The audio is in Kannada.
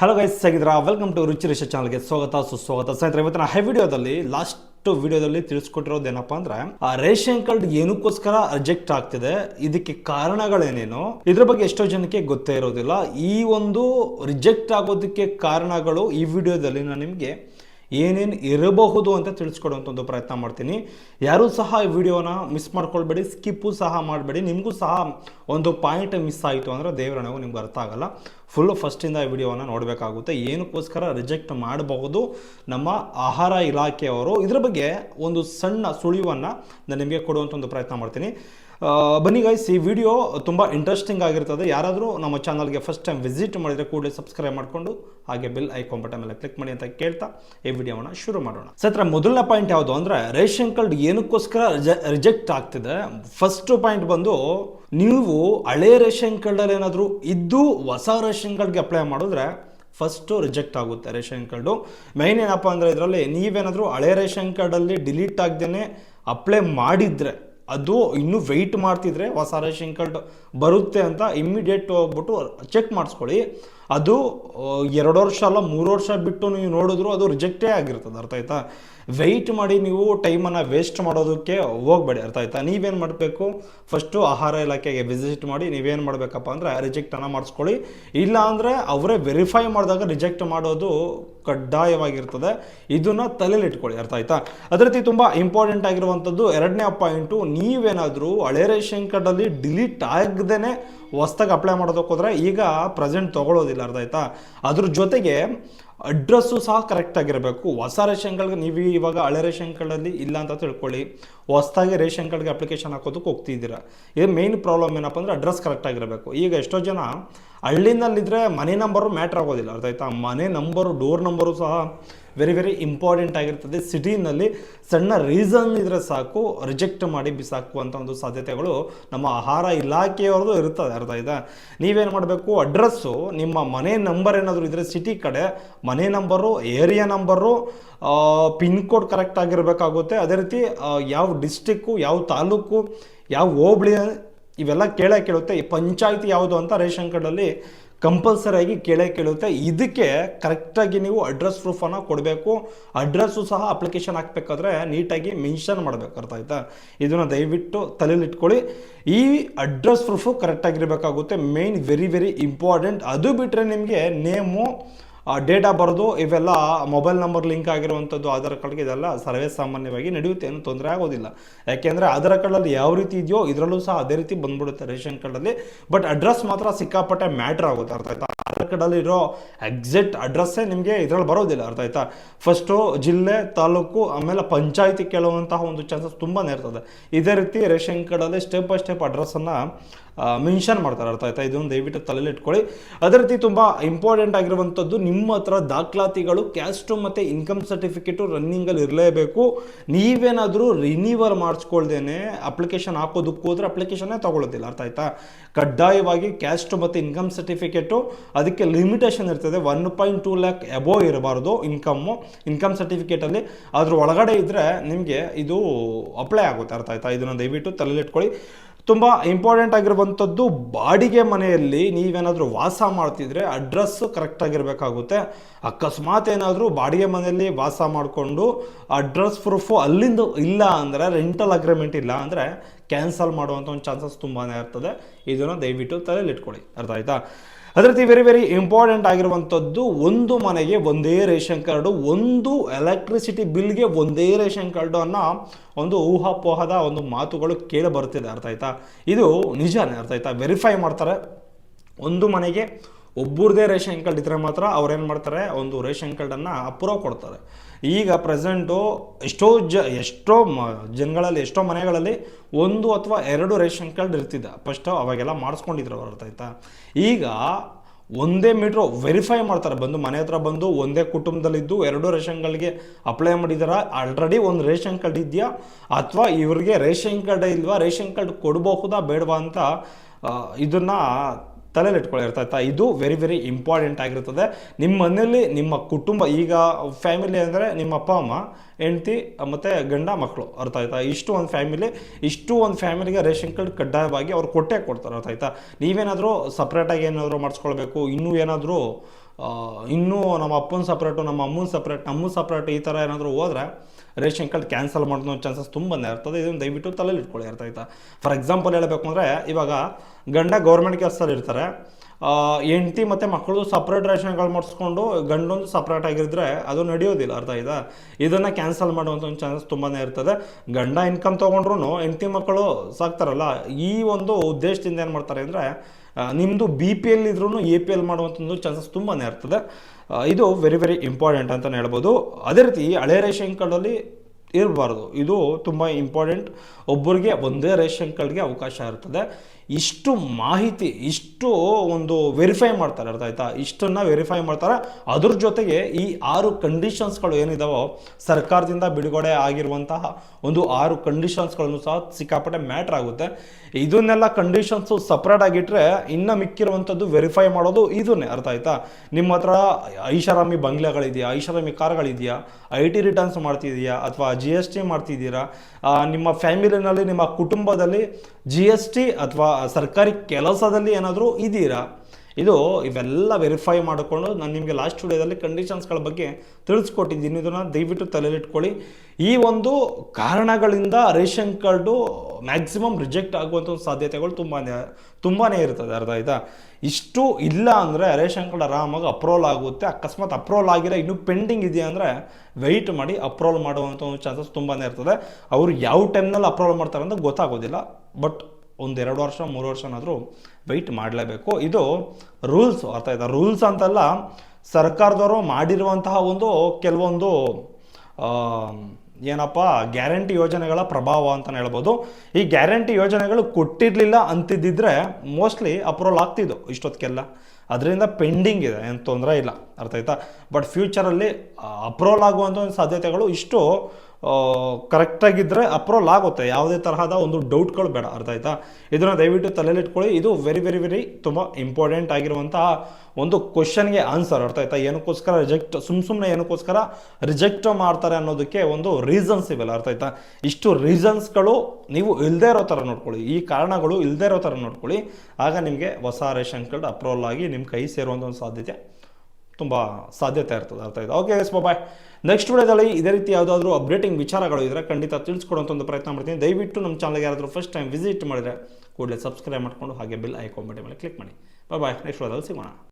ಹಲೋ ಗೈಸ್ ಹೇಗಿದ್ದೀರಾ ವೆಲ್ಕಮ್ ಟು ರುಚಿ ರಿಷ ಚಾನಲ್ಗೆ ಸ್ವಾಗತ, ಸುಸ್ವಾಗತ. ಸ್ನೇಹಿತರೆ, ಇವತ್ತಿನ ಹೈ ವಿಡಿಯೋದಲ್ಲಿ ಲಾಸ್ಟ್ ವಿಡಿಯೋದಲ್ಲಿ ತಿಳಿಸ್ಕೊಟ್ಟಿರೋದು ಏನಪ್ಪಾ ಅಂದ್ರೆ, ಆ ರೇಷನ್ ಕಾರ್ಡ್ ಏನಕ್ಕೋಸ್ಕರ ರಿಜೆಕ್ಟ್ ಆಗ್ತಿದೆ, ಇದಕ್ಕೆ ಕಾರಣಗಳೇನೇನು, ಇದ್ರ ಬಗ್ಗೆ ಎಷ್ಟೋ ಜನಕ್ಕೆ ಗೊತ್ತೇ ಇರೋದಿಲ್ಲ. ಈ ಒಂದು ರಿಜೆಕ್ಟ್ ಆಗೋದಕ್ಕೆ ಕಾರಣಗಳು ಈ ವಿಡಿಯೋದಲ್ಲಿ ನಾನು ನಿಮಗೆ ಏನೇನು ಇರಬಹುದು ಅಂತ ತಿಳಿಸ್ಕೊಡುವಂಥ ಒಂದು ಪ್ರಯತ್ನ ಮಾಡ್ತೀನಿ. ಯಾರೂ ಸಹ ಈ ವಿಡಿಯೋನ ಮಿಸ್ ಮಾಡ್ಕೊಳ್ಬೇಡಿ ಸ್ಕಿಪ್ಪು ಸಹ ಮಾಡಬೇಡಿ. ನಿಮಗೂ ಸಹ ಒಂದು ಪಾಯಿಂಟ್ ಮಿಸ್ ಆಯಿತು ಅಂದರೆ ದೇವರಣವು ನಿಮ್ಗೆ ಅರ್ಥ ಆಗಲ್ಲ. ಫುಲ್ಲು ಫಸ್ಟಿಂದ ಈ ವಿಡಿಯೋನ ನೋಡಬೇಕಾಗುತ್ತೆ. ಏನಕ್ಕೋಸ್ಕರ ರಿಜೆಕ್ಟ್ ಮಾಡಬಹುದು ನಮ್ಮ ಆಹಾರ ಇಲಾಖೆಯವರು. ಇದ್ರ ಬಗ್ಗೆ ಒಂದು ಸಣ್ಣ ಸುಳಿವನ್ನು ನಾನು ನಿಮಗೆ ಕೊಡುವಂಥ ಒಂದು ಪ್ರಯತ್ನ ಮಾಡ್ತೀನಿ. ಬನ್ನಿ ಗೈಸ್ ಈ ವಿಡಿಯೋ ತುಂಬ ಇಂಟ್ರೆಸ್ಟಿಂಗ್ ಆಗಿರ್ತದೆ. ಯಾರಾದರೂ ನಮ್ಮ ಚಾನಲ್ಗೆ ಫಸ್ಟ್ ಟೈಮ್ ವಿಸಿಟ್ ಮಾಡಿದರೆ ಕೂಡಲೇ ಸಬ್ಸ್ಕ್ರೈಬ್ ಮಾಡಿಕೊಂಡು ಹಾಗೆ ಬಿಲ್ ಐಕಾನ್ ಬಟನ್ ಮೇಲೆ ಕ್ಲಿಕ್ ಮಾಡಿ ಅಂತ ಕೇಳ್ತಾ ಈ ವಿಡಿಯೋವನ್ನು ಶುರು ಮಾಡೋಣ. ಸತ್ರ, ಮೊದಲನೇ ಪಾಯಿಂಟ್ ಯಾವುದು ಅಂದರೆ, ರೇಷನ್ ಕಾರ್ಡ್ ಏನಕ್ಕೋಸ್ಕರ ರಿಜೆಕ್ಟ್ ಆಗ್ತಿದೆ. ಫಸ್ಟ್ ಪಾಯಿಂಟ್ ಬಂದು, ನೀವು ಹಳೆ ರೇಷನ್ ಕಾರ್ಡಲ್ಲಿ ಏನಾದರೂ ಇದ್ದು ಹೊಸ ರೇಷನ್ ಕಾರ್ಡ್ಗೆ ಅಪ್ಲೈ ಮಾಡಿದ್ರೆ ಫಸ್ಟು ರಿಜೆಕ್ಟ್ ಆಗುತ್ತೆ ರೇಷನ್ ಕಾರ್ಡು. ಮೈನ್ ಏನಪ್ಪ ಅಂದರೆ ಇದರಲ್ಲಿ ನೀವೇನಾದರೂ ಹಳೆ ರೇಷನ್ ಕಾರ್ಡಲ್ಲಿ ಡಿಲೀಟ್ ಆಗದೇ ಅಪ್ಲೈ ಮಾಡಿದರೆ ಅದು ಇನ್ನೂ ವೆಯ್ಟ್ ಮಾಡ್ತಿದ್ರೆ ಹೊಸ ರೇಷನ್ ಕಾರ್ಡ್ ಬರುತ್ತೆ ಅಂತ ಇಮ್ಮಿಡಿಯೇಟ್ ಹೋಗ್ಬಿಟ್ಟು ಚೆಕ್ ಮಾಡಿಸ್ಕೊಳ್ಳಿ. ಅದು ಎರಡು ವರ್ಷ ಅಲ್ಲ, ಮೂರು ವರ್ಷ ಬಿಟ್ಟು ನೀವು ನೋಡಿದ್ರು ಅದು ರಿಜೆಕ್ಟೇ ಆಗಿರ್ತದೆ, ಅರ್ಥ ಆಯ್ತಾ? ವೆಯ್ಟ್ ಮಾಡಿ ನೀವು ಟೈಮನ್ನು ವೇಸ್ಟ್ ಮಾಡೋದಕ್ಕೆ ಹೋಗಬೇಡಿ, ಅರ್ಥ ಆಯ್ತಾ? ನೀವೇನು ಮಾಡಬೇಕು? ಫಸ್ಟು ಆಹಾರ ಇಲಾಖೆಗೆ ವಿಸಿಟ್ ಮಾಡಿ ನೀವೇನು ಮಾಡಬೇಕಪ್ಪ ಅಂದರೆ ರಿಜೆಕ್ಟನ್ನು ಮಾಡಿಸ್ಕೊಳ್ಳಿ. ಇಲ್ಲ ಅಂದರೆ ಅವರೇ ವೆರಿಫೈ ಮಾಡಿದಾಗ ರಿಜೆಕ್ಟ್ ಮಾಡೋದು ಕಡ್ಡಾಯವಾಗಿರ್ತದೆ. ಇದನ್ನು ತಲೆಯಲ್ಲಿ ಇಟ್ಕೊಳ್ಳಿ, ಅರ್ಥ ಆಯ್ತಾ? ಅದೇ ರೀತಿ ತುಂಬ ಇಂಪಾರ್ಟೆಂಟ್ ಆಗಿರುವಂಥದ್ದು ಎರಡನೇ ಪಾಯಿಂಟು ನೀವೇನಾದರೂ ಹಳೆ ರೇಷನ್ ಕಾರ್ಡಲ್ಲಿ ಡಿಲೀಟ್ ಆಗದೇ ಹೊಸ್ದಾಗಿ ಅಪ್ಲೈ ಮಾಡೋದಕ್ಕೆ ಹೋದರೆ ಈಗ ಪ್ರೆಸೆಂಟ್ ತೊಗೊಳೋದಿಲ್ಲ ಅರ್ಧ ಆಯ್ತಾ? ಅದ್ರ ಜೊತೆಗೆ ಅಡ್ರೆಸ್ಸು ಸಹ ಕರೆಕ್ಟ್ ಆಗಿರಬೇಕು. ಹೊಸ ರೇಷನ್ ಕಾರ್ಡ್ಗೆ ನೀವು ಇವಾಗ ಹಳೆ ರೇಷನ್ ಕಾರ್ಡಲ್ಲಿ ಇಲ್ಲ ಅಂತ ತಿಳ್ಕೊಳ್ಳಿ. ಹೊಸ್ದಾಗಿ ರೇಷನ್ ಕಾರ್ಡ್ಗೆ ಅಪ್ಲಿಕೇಶನ್ ಹಾಕೋದಕ್ಕೆ ಹೋಗ್ತಿದ್ದೀರಾ. ಇದು ಮೇಯ್ನ್ ಪ್ರಾಬ್ಲಮ್ ಏನಪ್ಪ ಅಂದರೆ ಅಡ್ರೆಸ್ ಕರೆಕ್ಟ್ ಆಗಿರಬೇಕು. ಈಗ ಎಷ್ಟೋ ಜನ ಹಳ್ಳಿನಲ್ಲಿದ್ದರೆ ಮನೆ ನಂಬರು ಮ್ಯಾಟ್ರ್ ಆಗೋದಿಲ್ಲ, ಅರ್ಥ ಆಯ್ತಾ? ಮನೆ ನಂಬರು ಡೋರ್ ನಂಬರು ಸಹ ವೆರಿ ವೆರಿ ಇಂಪಾರ್ಟೆಂಟ್ ಆಗಿರ್ತದೆ. ಸಿಟಿನಲ್ಲಿ ಸಣ್ಣ ರೀಸನ್ ಇದ್ರೆ ಸಾಕು ರಿಜೆಕ್ಟ್ ಮಾಡಿ ಬಿಸಾಕುವಂಥ ಒಂದು ಸಾಧ್ಯತೆಗಳು ನಮ್ಮ ಆಹಾರ ಇಲಾಖೆಯವ್ರದ್ದು ಇರ್ತದೆ. ಅರ್ಥ ಆಯ್ತಾ? ನೀವೇನು ಮಾಡಬೇಕು? ಅಡ್ರೆಸ್ಸು ನಿಮ್ಮ ಮನೆ ನಂಬರ್ ಏನಾದರೂ ಇದ್ದರೆ ಸಿಟಿ ಕಡೆ, ಮನೆ number area number pin code correct ಆಗಿರಬೇಕಾಗುತ್ತೆ. ಅದೇ ರೀತಿ ಯಾವ ಡಿಸ್ಟಿಕ್ಕು ಯಾವ ತಾಲೂಕು, ಯಾವ ಹೋಬಳಿ, ಇವೆಲ್ಲ ಕೇಳೇ ಕೇಳುತ್ತೆ. ಈ ಪಂಚಾಯಿತಿ ಯಾವುದು ಅಂತ ರೇಷನ್ ಕಾರ್ಡಲ್ಲಿ ಕಂಪಲ್ಸರಿ ಆಗಿ ಕೇಳೇ ಕೇಳುತ್ತೆ. ಇದಕ್ಕೆ ಕರೆಕ್ಟಾಗಿ ನೀವು ಅಡ್ರೆಸ್ ಪ್ರೂಫನ್ನು ಕೊಡಬೇಕು. ಅಡ್ರೆಸ್ಸು ಸಹ ಅಪ್ಲಿಕೇಶನ್ ಹಾಕಬೇಕಾದ್ರೆ ನೀಟಾಗಿ ಮೆನ್ಷನ್ ಮಾಡಬೇಕು, ಅರ್ಥ ಆಯ್ತಾ? ಇದನ್ನು ದಯವಿಟ್ಟು ತಲೆಯಲ್ಲಿ ಇಟ್ಕೊಳ್ಳಿ. ಈ address proof ಕರೆಕ್ಟಾಗಿರಬೇಕಾಗುತ್ತೆ. Main, very very important. ಅದು ಬಿಟ್ಟರೆ ನಿಮಗೆ ನೇಮು ಡೇಟಾ ಬರೋದು ಇವೆಲ್ಲ ಮೊಬೈಲ್ ನಂಬರ್ ಲಿಂಕ್ ಆಗಿರುವಂಥದ್ದು ಆಧಾರ್ ಕಾರ್ಡ್ಗೆ ಇದೆಲ್ಲ ಸರ್ವೇ ಸಾಮಾನ್ಯವಾಗಿ ನಡೆಯುತ್ತೆ, ಏನು ತೊಂದರೆ ಆಗೋದಿಲ್ಲ. ಯಾಕೆಂದರೆ ಆಧಾರ್ ಕಾರ್ಡಲ್ಲಿ ಯಾವ ರೀತಿ ಇದೆಯೋ ಇದರಲ್ಲೂ ಸಹ ಅದೇ ರೀತಿ ಬಂದ್ಬಿಡುತ್ತೆ ರೇಷನ್ ಕಾರ್ಡಲ್ಲಿ. ಬಟ್ ಅಡ್ರೆಸ್ ಮಾತ್ರ ಸಿಕ್ಕಾಪಟ್ಟೆ ಮ್ಯಾಟ್ರ್ ಆಗುತ್ತೆ, ಅರ್ಥ ಆಯ್ತಾ? ಇರೋ ಎಕ್ಸಾಕ್ಟ್ ಅಡ್ರೆಸ್ಸೇ ನಿಮಗೆ ಇದರಲ್ಲಿ ಬರೋದಿಲ್ಲ, ಅರ್ಥ ಆಯ್ತಾ? ಫಸ್ಟು ಜಿಲ್ಲೆ, ತಾಲೂಕು, ಆಮೇಲೆ ಪಂಚಾಯಿತಿ ಕೇಳುವಂತಹ ಒಂದು ಚಾನ್ಸಸ್ ತುಂಬಾ ಇರ್ತದೆ. ಇದೇ ರೀತಿ ರೇಷನ್ ಕಾರ್ಡಲ್ಲಿ ಸ್ಟೆಪ್ ಬೈ ಸ್ಟೆಪ್ ಅಡ್ರೆಸ್ಸನ್ನು ಮೆನ್ಷನ್ ಮಾಡ್ತಾರೆ, ಅರ್ಥ ಆಯ್ತಾ? ಇದೊಂದು ದಯವಿಟ್ಟು ತಲೆಯಲ್ಲಿ ಇಟ್ಕೊಳ್ಳಿ. ಅದೇ ರೀತಿ ತುಂಬ ಇಂಪಾರ್ಟೆಂಟ್ ಆಗಿರುವಂಥದ್ದು ನಿಮ್ಮ ಹತ್ರ ದಾಖಲಾತಿಗಳು ಕ್ಯಾಸ್ಟು ಮತ್ತು ಇನ್ಕಮ್ ಸರ್ಟಿಫಿಕೇಟು ರನ್ನಿಂಗಲ್ಲಿ ಇರಲೇಬೇಕು. ನೀವೇನಾದರೂ ರಿನ್ಯೂವಲ್ ಮಾಡಿಸ್ಕೊಳ್ದೇನೆ ಅಪ್ಲಿಕೇಶನ್ ಹಾಕೋದಕ್ಕೆ ಹೋದ್ರೆ ಅಪ್ಲಿಕೇಶನ್ನೇ ತಗೊಳ್ಳೋದಿಲ್ಲ ಅರ್ಥ ಆಯ್ತಾ? ಕಡ್ಡಾಯವಾಗಿ ಕ್ಯಾಸ್ಟ್ ಮತ್ತು ಇನ್ಕಮ್ ಸರ್ಟಿಫಿಕೇಟು ಅದಕ್ಕೆ ಲಿಮಿಟೇಷನ್ ಇರ್ತದೆ. One point two lakh above ಇರಬಾರ್ದು ಇನ್ಕಮ್ಮು ಇನ್ಕಮ್ ಸರ್ಟಿಫಿಕೇಟಲ್ಲಿ ಅದ್ರ ಒಳಗಡೆ ಇದ್ದರೆ ನಿಮಗೆ ಇದು ಅಪ್ಲೈ ಆಗುತ್ತೆ. ಅರ್ಥ ಆಯ್ತಾ? ಇದನ್ನು ದಯವಿಟ್ಟು ತಲೆಲಿಟ್ಕೊಳ್ಳಿ ತುಂಬ ಇಂಪಾರ್ಟೆಂಟ್ ಆಗಿರುವಂಥದ್ದು ಬಾಡಿಗೆ ಮನೆಯಲ್ಲಿ ನೀವೇನಾದರೂ ವಾಸ ಮಾಡ್ತಿದ್ರೆ ಅಡ್ರೆಸ್ಸು ಕರೆಕ್ಟಾಗಿರಬೇಕಾಗುತ್ತೆ ಅಕಸ್ಮಾತ್ ಏನಾದರೂ ಬಾಡಿಗೆ ಮನೆಯಲ್ಲಿ ವಾಸ ಮಾಡಿಕೊಂಡು ಅಡ್ರೆಸ್ ಪ್ರೂಫು ಅಲ್ಲಿಂದ ಇಲ್ಲ ಅಂದರೆ ರೆಂಟಲ್ ಅಗ್ರಿಮೆಂಟ್ ಇಲ್ಲ ಅಂದರೆ ಕ್ಯಾನ್ಸಲ್ ಮಾಡುವಂಥ ಒಂದು ಚಾನ್ಸಸ್ ತುಂಬಾ ಇರ್ತದೆ. ಇದನ್ನು ದಯವಿಟ್ಟು ತಲೆಯಲ್ಲಿ ಇಟ್ಕೊಳ್ಳಿ. ಅರ್ಥ ಆಯ್ತಾ? ಅದೇ ರೀತಿ ವೆರಿ ವೆರಿ ಇಂಪಾರ್ಟೆಂಟ್ ಆಗಿರುವಂಥದ್ದು ಒಂದು ಮನೆಗೆ ಒಂದೇ ರೇಷನ್ ಕಾರ್ಡು, ಒಂದು ಎಲೆಕ್ಟ್ರಿಸಿಟಿ ಬಿಲ್ಗೆ ಒಂದೇ ರೇಷನ್ ಕಾರ್ಡು ಅನ್ನೋ ಒಂದು ಊಹಾಪೋಹದ ಒಂದು ಮಾತುಗಳು ಕೇಳಿ ಬರ್ತಿದೆ, ಅರ್ಥ ಆಯ್ತಾ? ಇದು ನಿಜಾನೇ, ಅರ್ಥ ಆಯ್ತಾ? ವೆರಿಫೈ ಮಾಡ್ತಾರೆ. ಒಂದು ಮನೆಗೆ ಒಬ್ಬರದೇ ರೇಷನ್ ಕಾರ್ಡ್ ಇದ್ದರೆ ಮಾತ್ರ ಅವ್ರೇನು ಮಾಡ್ತಾರೆ? ಒಂದು ರೇಷನ್ ಕಾರ್ಡನ್ನು ಅಪ್ರೂವ್ ಕೊಡ್ತಾರೆ. ಈಗ ಪ್ರೆಸೆಂಟು ಎಷ್ಟೋ ಜ, ಎಷ್ಟೋ ಮ, ಜನಗಳಲ್ಲಿ, ಎಷ್ಟೋ ಮನೆಗಳಲ್ಲಿ ಒಂದು ಅಥವಾ ಎರಡು ರೇಷನ್ ಕಾರ್ಡ್ ಇರ್ತಿದ್ದ ಫಸ್ಟು ಅವಾಗೆಲ್ಲ ಮಾಡಿಸ್ಕೊಂಡಿದ್ರು ಅವ್ರ ಅರ್ಥ ಆಯ್ತಾ? ಈಗ ಒಂದೇ ಮೀಟ್ರು ವೆರಿಫೈ ಮಾಡ್ತಾರೆ. ಬಂದು ಮನೆ ಹತ್ರ ಬಂದು ಒಂದೇ ಕುಟುಂಬದಲ್ಲಿದ್ದು ಎರಡು ರೇಷನ್ಗಳಿಗೆ ಅಪ್ಲೈ ಮಾಡಿದಾರ? ಆಲ್ರೆಡಿ ಒಂದು ರೇಷನ್ ಕಾರ್ಡ್ ಇದೆಯಾ? ಅಥವಾ ಇವ್ರಿಗೆ ರೇಷನ್ ಕಾರ್ಡ್ ಇಲ್ವಾ? ರೇಷನ್ ಕಾರ್ಡ್ ಕೊಡಬಹುದಾ ಬೇಡವಾ ಅಂತ ಇದನ್ನು ಇದನ್ನ ಆಯ್ತಾ ಇದು ವೆರಿ ವೆರಿ ಇಂಪಾರ್ಟೆಂಟ್ ಆಗಿರ್ತದೆ. ನಿಮ್ಮ ಮನೆಯಲ್ಲಿ ನಿಮ್ಮ ಕುಟುಂಬ, ಈಗ ಫ್ಯಾಮಿಲಿ ಅಂದರೆ ನಿಮ್ಮ ಅಪ್ಪ, ಅಮ್ಮ, ಹೆಂಡತಿ, ಮತ್ತು ಗಂಡ ಮಕ್ಕಳು ಅರ್ಥ ಆಯ್ತಾ ಇಷ್ಟು ಒಂದು ಫ್ಯಾಮಿಲಿ ಇಷ್ಟು ಒಂದು ಫ್ಯಾಮಿಲಿಗೆ ರೇಷನ್ ಕಾರ್ಡ್ ಕಡ್ಡಾಯವಾಗಿ ಅವ್ರು ಕೊಟ್ಟೆ ಕೊಡ್ತಾರೆ ಅರ್ಥ ಆಯ್ತಾ ನೀವೇನಾದರೂ ಸಪ್ರೇಟಾಗಿ ಏನಾದರೂ ಮಾಡಿಸ್ಕೊಳ್ಬೇಕು? ಇನ್ನೂ ಏನಾದರೂ ಇನ್ನೂ ನಮ್ಮ ಅಪ್ಪನ ಸಪ್ರೇಟು ನಮ್ಮ ಅಮ್ಮನ ಸಪ್ರೇಟ್ ನಮ್ಮನ ಸಪ್ರೇಟ್ ಈ ಥರ ಏನಾದರೂ ಹೋದರೆ ರೇಷನ್ ಕಾರ್ಡ್ ಕ್ಯಾನ್ಸಲ್ ಮಾಡೋ ಚಾನ್ಸಸ್ ತುಂಬನೇ ಇರ್ತದೆ. ಇದನ್ನು ದಯವಿಟ್ಟು ತಲೆಯಲ್ಲಿ ಇಟ್ಕೊಳ್ಳಿ, ಅರ್ಥ ಆಯ್ತಾ? ಫಾರ್ ಎಕ್ಸಾಂಪಲ್ ಹೇಳಬೇಕು ಅಂದರೆ, ಇವಾಗ ಗಂಡ ಗೌರ್ಮೆಂಟ್ ಕೆಲಸದಲ್ಲಿ ಇರ್ತಾರೆ. ಹೆಂಡತಿ ಮತ್ತು ಮಕ್ಕಳು ಸಪ್ರೇಟ್ ರೇಷನ್ಗಳು ಮಾಡಿಸ್ಕೊಂಡು ಗಂಡೊಂದು ಸಪ್ರೇಟ್ ಆಗಿದ್ದರೆ ಅದು ನಡೆಯೋದಿಲ್ಲ, ಅರ್ಥ ಆಯ್ತಾ? ಇದನ್ನು ಕ್ಯಾನ್ಸಲ್ ಮಾಡುವಂಥ ಒಂದು ಚಾನ್ಸಸ್ ತುಂಬಾ ಇರ್ತದೆ. ಗಂಡ ಇನ್ಕಮ್ ತೊಗೊಂಡ್ರು ಹೆಂಡತಿ ಮಕ್ಕಳು ಸಾಕ್ತಾರಲ್ಲ, ಈ ಒಂದು ಉದ್ದೇಶದಿಂದ ಏನು ಮಾಡ್ತಾರೆ ಅಂದರೆ ನಿಮ್ಮದು ಬಿ ಪಿ ಎಲ್ ಇದ್ರೂ ಎ ಪಿ ಎಲ್ ಮಾಡುವಂಥದ್ದು ಚಾನ್ಸಸ್ ತುಂಬಾ ಇರ್ತದೆ. ಇದು ವೆರಿ ವೆರಿ ಇಂಪಾರ್ಟೆಂಟ್ ಅಂತಲೇ ಹೇಳ್ಬೋದು. ಅದೇ ರೀತಿ ಹಳೆ ರೇಷನ್ ಕಾರ್ಡಲ್ಲಿ ಇರಬಾರ್ದು. ಇದು ತುಂಬ ಇಂಪಾರ್ಟೆಂಟ್ ಒಬ್ಬರಿಗೆ ಒಂದೇ ರೇಷನ್ ಕಾರ್ಡ್ಗೆ ಅವಕಾಶ ಇರ್ತದೆ. ಇಷ್ಟು ಮಾಹಿತಿ, ಇಷ್ಟು ಒಂದು ವೆರಿಫೈ ಮಾಡ್ತಾರೆ, ಅರ್ಥ ಆಯ್ತಾ? ಇಷ್ಟನ್ನು ವೆರಿಫೈ ಮಾಡ್ತಾರೆ. ಅದ್ರ ಜೊತೆಗೆ ಈ ಆರು ಕಂಡೀಷನ್ಸ್ಗಳು ಏನಿದಾವೋ, ಸರ್ಕಾರದಿಂದ ಬಿಡುಗಡೆ ಆಗಿರುವಂತಹ ಒಂದು ಆರು ಕಂಡೀಷನ್ಸ್ಗಳನ್ನು ಸಹ ಸಿಕ್ಕಾಪಟ್ಟೆ ಮ್ಯಾಟ್ರ್ ಆಗುತ್ತೆ. ಇದನ್ನೆಲ್ಲ ಕಂಡೀಷನ್ಸು ಸಪ್ರೇಟ್ ಆಗಿಟ್ರೆ ಇನ್ನು ಮಿಕ್ಕಿರುವಂಥದ್ದು ವೆರಿಫೈ ಮಾಡೋದು ಇದನ್ನೇ, ಅರ್ಥ ಆಯ್ತಾ? ನಿಮ್ಮ ಹತ್ರ ಐಷಾರಾಮಿ ಬಂಗ್ಲೆಗಳಿದೆಯಾ, ಐಷಾರಾಮಿ ಕಾರ್ಗಳಿದೆಯಾ ಐ ಟಿ ರಿಟರ್ನ್ಸ್ ಮಾಡ್ತಿದೆಯಾ, ಅಥವಾ ಜಿ ಎಸ್ ಟಿ ಮಾಡ್ತಿದ್ದೀರಾ? ನಿಮ್ಮ ಫ್ಯಾಮಿಲಿನಲ್ಲಿ ನಿಮ್ಮ ಕುಟುಂಬದಲ್ಲಿ ಜಿ ಎಸ್ ಟಿ ಅಥವಾ ಸರ್ಕಾರಿ ಕೆಲಸದಲ್ಲಿ ಏನಾದರೂ ಇದ್ದೀರಾ ಇದು ಇವೆಲ್ಲ ವೆರಿಫೈ ಮಾಡಿಕೊಂಡು ನಾನು ನಿಮಗೆ ಲಾಸ್ಟ್ ವಿಡಿಯೋದಲ್ಲಿ ಕಂಡೀಷನ್ಸ್ಗಳ ಬಗ್ಗೆ ತಿಳಿಸ್ಕೊಟ್ಟಿದ್ದೀನಿ. ಇದನ್ನು ದಯವಿಟ್ಟು ತಲೆಲಿಟ್ಕೊಳ್ಳಿ ಈ ಒಂದು ಕಾರಣಗಳಿಂದ ರೇಷನ್ ಕಾರ್ಡು ಮ್ಯಾಕ್ಸಿಮಮ್ ರಿಜೆಕ್ಟ್ ಆಗುವಂಥ ಒಂದು ಸಾಧ್ಯತೆಗಳು ತುಂಬಾ ತುಂಬಾ ಇರ್ತದೆ. ಆಯ್ತಾ? ಇಷ್ಟು ಇಲ್ಲ ಅಂದರೆ ರೇಷನ್ ಕಾರ್ಡ್ ಆರಾಮಾಗಿ ಅಪ್ರೂವಲ್ ಆಗುತ್ತೆ. ಅಕಸ್ಮಾತ್ ಅಪ್ರೂವಲ್ ಆಗಿರೋ ಇನ್ನೂ ಪೆಂಡಿಂಗ್ ಇದೆಯಾ ಅಂದರೆ ವೆಯ್ಟ್ ಮಾಡಿ ಅಪ್ರೂವಲ್ ಮಾಡುವಂಥ ಒಂದು ಚಾನ್ಸಸ್ ತುಂಬಾ ಇರ್ತದೆ. ಅವರು ಯಾವ ಟೈಮ್ನಲ್ಲಿ ಅಪ್ರೂವಲ್ ಮಾಡ್ತಾರೆ ಅಂತ ಗೊತ್ತಾಗೋದಿಲ್ಲ. ಬಟ್ ಒಂದು ಎರಡು ವರ್ಷ, ಮೂರು ವರ್ಷನಾದರೂ ವೆಯ್ಟ್ ಮಾಡಲೇಬೇಕು. ಇದು ರೂಲ್ಸ್ ಅರ್ಥ ಆಯ್ತಾ? ರೂಲ್ಸ್ ಅಂತಲ್ಲ ಸರ್ಕಾರದವರು ಮಾಡಿರುವಂತಹ ಒಂದು ಕೆಲವೊಂದು ಏನಪ್ಪ ಗ್ಯಾರಂಟಿ ಯೋಜನೆಗಳ ಪ್ರಭಾವ ಅಂತಲೇ ಹೇಳ್ಬೋದು. ಈ ಗ್ಯಾರಂಟಿ ಯೋಜನೆಗಳು ಕೊಟ್ಟಿರಲಿಲ್ಲ ಅಂತಿದ್ದಿದ್ರೆ ಮೋಸ್ಟ್ಲಿ ಅಪ್ರೂವಲ್ ಆಗ್ತಿದ್ದು ಇಷ್ಟೊತ್ತಿಗೆಲ್ಲ. ಅದರಿಂದ ಪೆಂಡಿಂಗ್ ಇದೆ, ಏನು ತೊಂದರೆ ಇಲ್ಲ, ಅರ್ಥ ಆಯ್ತಾ? ಬಟ್ ಫ್ಯೂಚರಲ್ಲಿ ಅಪ್ರೂವಲ್ ಆಗುವಂಥ ಒಂದು ಸಾಧ್ಯತೆಗಳು ಇಷ್ಟು ಕರೆಕ್ಟಾಗಿದ್ದರೆ ಅಪ್ರೂವಲ್ ಆಗುತ್ತೆ. ಯಾವುದೇ ತರಹದ ಒಂದು ಡೌಟ್ಗಳು ಬೇಡ. ಅರ್ಥ ಆಯ್ತಾ? ಇದನ್ನು ದಯವಿಟ್ಟು ತಲೆಯಲ್ಲಿಟ್ಕೊಳ್ಳಿ ಇದು ವೆರಿ ವೆರಿ ವೆರಿ ತುಂಬ ಇಂಪಾರ್ಟೆಂಟ್ ಆಗಿರುವಂತಹ ಒಂದು ಕ್ವಶನ್ಗೆ ಆನ್ಸರ್ ಅರ್ಥ ಆಯ್ತಾ? ಏನಕ್ಕೋಸ್ಕರ ರಿಜೆಕ್ಟ್ ಸುಮ್ ಸುಮ್ಮನೆ ಏನಕ್ಕೋಸ್ಕರ ರಿಜೆಕ್ಟ್ ಮಾಡ್ತಾರೆ ಅನ್ನೋದಕ್ಕೆ ಒಂದು ರೀಸನ್ಸ್ ಇವೆಲ್ಲ. ಅರ್ಥ ಆಯ್ತಾ? ಇಷ್ಟು ರೀಸನ್ಸ್ಗಳು ನೀವು ಇಲ್ಲದೇ ಇರೋ ಥರ ನೋಡ್ಕೊಳ್ಳಿ. ಈ ಕಾರಣಗಳು ಇಲ್ಲದೇ ಇರೋ ಥರ ನೋಡ್ಕೊಳ್ಳಿ. ಆಗ ನಿಮಗೆ ಹೊಸ ರೇಷನ್ ಕಾರ್ಡ್ ಅಪ್ರೂವಲ್ ಆಗಿ ನಿಮ್ಮ ಕೈ ಸೇರುವಂಥ ಒಂದು ಸಾಧ್ಯತೆ ತುಂಬ ಸಾಧ್ಯತೆ ಇರ್ತದೆ ಅರ್ಥ ಆಯ್ತು ಓಕೆ ಎಸ್ ಬಾಯ್ ನೆಕ್ಸ್ಟ್ ವಿಡಿಯೋದಲ್ಲಿ ಇದೇ ರೀತಿ ಯಾವುದಾದ್ರೂ ಅಪ್ಡೇಟಿಂಗ್ ವಿಚಾರಗಳು ಇದ್ದರೆ ಖಂಡಿತ ತಿಳಿಸ್ಕೊಡೋಂಥ ಒಂದು ಪ್ರಯತ್ನ ಮಾಡ್ತೀನಿ. ದಯವಿಟ್ಟು ನಮ್ಮ ಚಾನಲ್ಗೆ ಯಾರಾದರೂ ಫಸ್ಟ್ ಟೈಮ್ ವಿಸಿಟ್ ಮಾಡಿದರೆ ಕೂಡಲೇ ಸಬ್ಸ್ಕ್ರೈಬ್ ಮಾಡಿಕೊಂಡು ಹಾಗೆ ಬಿಲ್ ಐಕಾನ್ ಮೇಲೆ ಕ್ಲಿಕ್ ಮಾಡಿ. ಬಾಯ್ ಬಾಯ್ ನೆಕ್ಸ್ಟ್ ವಿಡಿಯೋದಲ್ಲಿ ಸಿಗೋಣ.